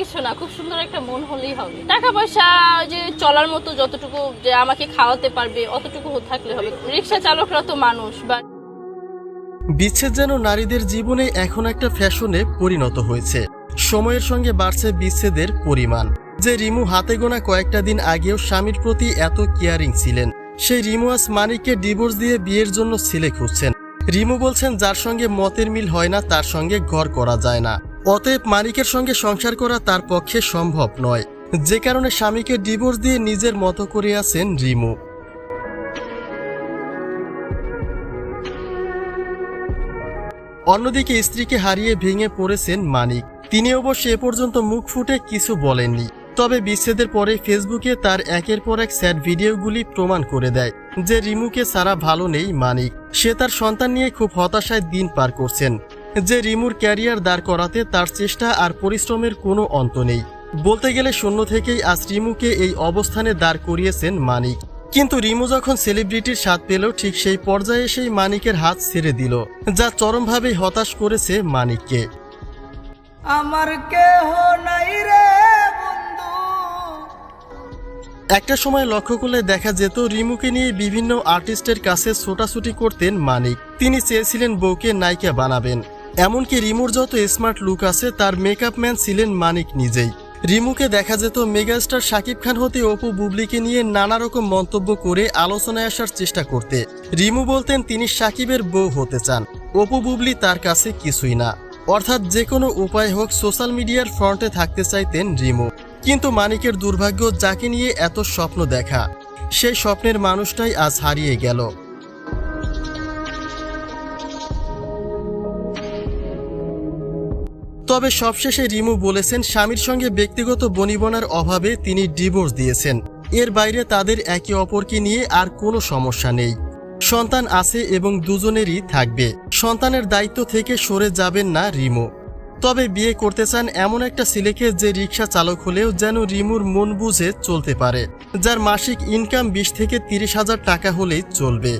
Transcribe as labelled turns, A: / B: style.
A: কিছু না, খুব সুন্দর একটা মন হলেই হবে। টাকা পয়সা যে চলার মতো যতটুকু যে আমাকে খাওয়াতে পারবে, অতটুকু থাকলে হবে। রিক্সা চালকরা তো মানুষ, বা
B: বিচ্ছেদ যেন নারীদের জীবনে এখন একটা ফ্যাশনে পরিণত হয়েছে। সময়ের সঙ্গে বাড়ছে বিচ্ছেদের পরিমাণ। যে রিমু হাতে গোনা কয়েকটা দিন আগেও স্বামীর প্রতি এত কেয়ারিং ছিলেন, সেই রিমু আজ মানিককে ডিভোর্স দিয়ে বিয়ের জন্য ছেলে খুঁজছেন। রিমু বলছেন, যার সঙ্গে মতের মিল হয় না, তার সঙ্গে ঘর করা যায় না। অতএব মানিকের সঙ্গে সংসার করা তার পক্ষে সম্ভব নয়। যে কারণে স্বামীকে ডিভোর্স দিয়ে নিজের মতো করে আছেন রিমু। অন্যদিকে স্ত্রীকে হারিয়ে ভেঙে পড়েছেন মানিক। তিনি অবশ্য এ পর্যন্ত মুখ ফুটে কিছু বলেননি। তবে বিচ্ছেদের পরে ফেসবুকে তার একের পর এক স্যাড ভিডিওগুলি প্রমাণ করে দেয় যে রিমুকে সারা ভালো নেই মানিক। সে তার সন্তান নিয়ে খুব হতাশায় দিন পার করছেন। যে রিমুর ক্যারিয়ার দাঁড় করাতে তার চেষ্টা আর পরিশ্রমের কোনো অন্ত নেই। বলতে গেলে শূন্য থেকেই আজ রিমুকে এই অবস্থানে দাঁড় করিয়েছেন মানিক। কিন্তু রিমু যখন সেলিব্রিটির স্বাদ পেল ঠিক সেই পর্যায়ে সেই মানিকের হাত ছেড়ে দিল যা চরমভাবে হতাশ করেছে মানিককে।
C: আমার কেহ নাই রে
B: একটা সময় লক্ষ্য করলে দেখা যেত রিমুকে নিয়ে বিভিন্ন আর্টিস্টের কাছে ছোটাছুটি করতেন মানিক। তিনি চেয়েছিলেন বউকে নায়িকা বানাবেন। এমনকি রিমুর যত স্মার্ট লুক আছে, তার মেকআপ ম্যান ছিলেন মানিক নিজেই। রিমুকে দেখা যেত মেগাস্টার শাকিব খান হতে অপু বুবলিকে নিয়ে নানা রকম মন্তব্য করে আলোচনায় আসার চেষ্টা করতে। রিমু বলতেন, তিনি শাকিবের বউ হতে চান। অপু বুবলি তার কাছে কিছুই না। অর্থাৎ যে কোনো উপায় হোক, সোশ্যাল মিডিয়ার ফ্রন্টে থাকতে চাইতেন রিমু। কিন্তু মানিকের দুর্ভাগ্য যাকে নিয়ে এত স্বপ্ন দেখা। সেই স্বপ্নের মানুষটাই আজ হারিয়ে গেল। তবে সবশেষে রিমু বলেছেন, স্বামীর সঙ্গে ব্যক্তিগত বনিবনার অভাবে তিনি ডিভোর্স দিয়েছেন। এর বাইরে তাদের একে অপরকে নিয়ে আর কোনো সমস্যা নেই। সন্তান আছে এবং দুজনেরই থাকবে। সন্তানের দায়িত্ব থেকে সরে যাবেন না রিমু। তবে বিয়ে করতে চান এমন একটা ছেলেকে যে রিক্সা চালক হলেও যেন রিমুর মন বুঝে চলতে পারে, যার মাসিক ইনকাম বিশ থেকে তিরিশ হাজার টাকা হলেই চলবে।